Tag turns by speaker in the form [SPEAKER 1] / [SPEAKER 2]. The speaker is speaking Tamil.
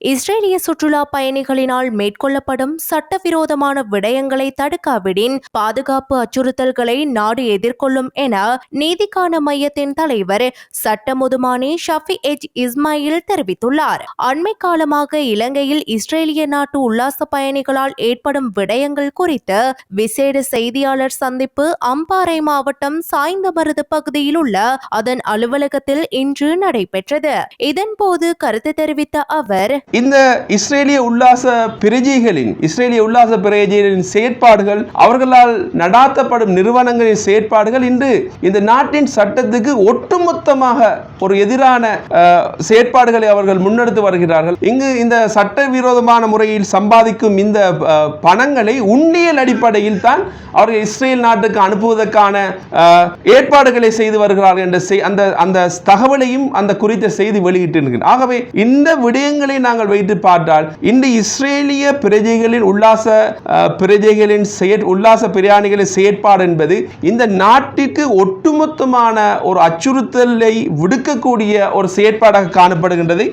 [SPEAKER 1] இஸ்ரேலிய சுற்றுலா பயணிகளினால் மேற்கொள்ளப்படும் சட்டவிரோதமான விடயங்களை தடுக்காவிடின் பாதுகாப்பு அச்சுறுத்தல்களை நாடு எதிர்கொள்ளும் என நீதிக்கான மையத்தின் தலைவர் சட்ட முதுமானி ஷஃபி எச் இஸ்மாயில் தெரிவித்துள்ளார். அண்மை காலமாக இலங்கையில் இஸ்ரேலிய நாட்டு உல்லாச பயணிகளால் ஏற்படும் விடயங்கள் குறித்து விசேட செய்தியாளர் சந்திப்பு அம்பாறை மாவட்டம் சாய்ந்தமருது பகுதியில் உள்ள அதன் அலுவலகத்தில் இன்று நடைபெற்றது. இதன்போது கருத்து தெரிவித்த அவர்
[SPEAKER 2] இந்த இஸ்ரேலிய உல்லாச பிரஜைகளின் இஸ்ரேலிய உல்லாச பிரஜைகளின் செயற்பாடுகள் அவர்களால் நடாத்தப்படும் நிறுவனங்களின் செயற்பாடுகள் இன்று இந்த நாட்டின் சட்டத்துக்கு ஒட்டுமொத்தமாக ஒரு எதிரான செயற்பாடுகளை அவர்கள் முன்னெடுத்து வருகிறார்கள். இங்கு இந்த சட்டவிரோதமான முறையில் சம்பாதிக்கும் இந்த பணங்களை உண்ணியல் அடிப்படையில் தான் அவர்கள் இஸ்ரேல் நாட்டுக்கு அனுப்புவதற்கான ஏற்பாடுகளை செய்து வருகிறார்கள் என்ற செய்- அந்த அந்த தகவலையும் அந்த குறித்த செய்தி வெளியிட்டிருக்கிறார் ஆகவே இந்த விடயங்களை நாங்கள் வைத்து பார்த்தால் இந்த இஸ்ரேலிய பிரஜைகளின் உல்லாச பிரஜைகளின் செயற் உல்லாச பிரயாணிகளின் செயற்பாடு என்பது இந்த நாட்டிற்கு ஒட்டுமொத்தமான ஒரு அச்சுறுத்தலை விடுக்கக்கூடிய ஒரு செயற்பாடாக காணப்படுகின்றது.